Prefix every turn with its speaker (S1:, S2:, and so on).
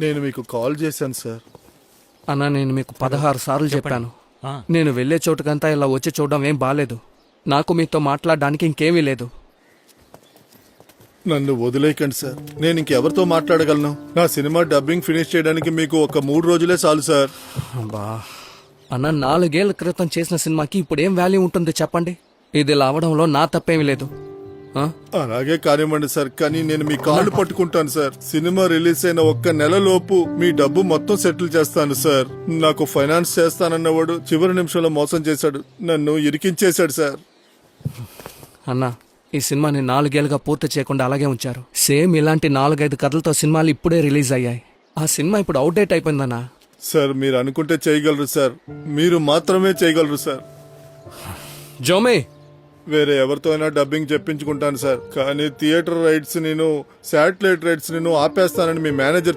S1: నేను మీకు కాల్ చేశాను సార్.
S2: అన్నా నేను మీకు పదహారు సార్లు చెప్పాను.
S3: ఆ.
S2: నేను వెళ్ళే చోటుకంతా ఇలా వచ్చి చూడడం ఏం బాలేదు. నాకు మీతో మాట్లాడడానికి ఇంకేమీ లేదు.
S1: నన్ను వదిలేయకండి సార్. నేను ఇంకెవరితో మాట్లాడగలను? నా సినిమా డబ్బింగ్ ఫినిష్ చేయడానికి మీకు ఒక మూడు రోజులే చాలు సార్.
S2: బా అన్న నాలుగేళ్ళ క్రితం చేసిన సినిమాకి ఇప్పుడు ఏం వాల్యూ ఉంటుంది చెప్పండి? ఇది ఇలా అవడంలో నా తప్పేమీ లేదు?
S1: అలాగే కానివ్వండి సార్ కానీ నేను మీ కాళ్ళు పట్టుకుంటాను సార్. సినిమా రిలీజ్ అయిన ఒక్క నెల లోపు మీ డబ్బు మొత్తం సెటిల్ చేస్తాను సార్. నాకు ఫైనాన్స్ చేస్తానన్నవాడు చివరి నిమిషంలో మోసం చేశాడు. నన్ను ఇరికించేశాడు సార్.
S2: అన్న ఈ సినిమాని నాలుగేళ్ళుగా పూర్తి చేయకుండా అలాగే ఉంచారు. సేమ్ ఇలాంటి నాలుగైదు కథలతో సినిమాలు ఇప్పుడే రిలీజ్ అయ్యాయి. ఆ సినిమా ఇప్పుడు అవుట్డేట్ అయిపోయిందన్నా.
S1: సార్ మీరు అనుకుంటే చేయగలరు సార్. మీరు మాత్రమే చేయగలరు సార్.
S2: జోమే
S1: వేరే ఎవరితో అయినా డబ్బింగ్ చెప్పించుకుంటాను సార్. కానీ థియేటర్ రైట్స్ నేను శాటిలైట్ రైట్స్ నేను ఆపేస్తానని మీ మేనేజర్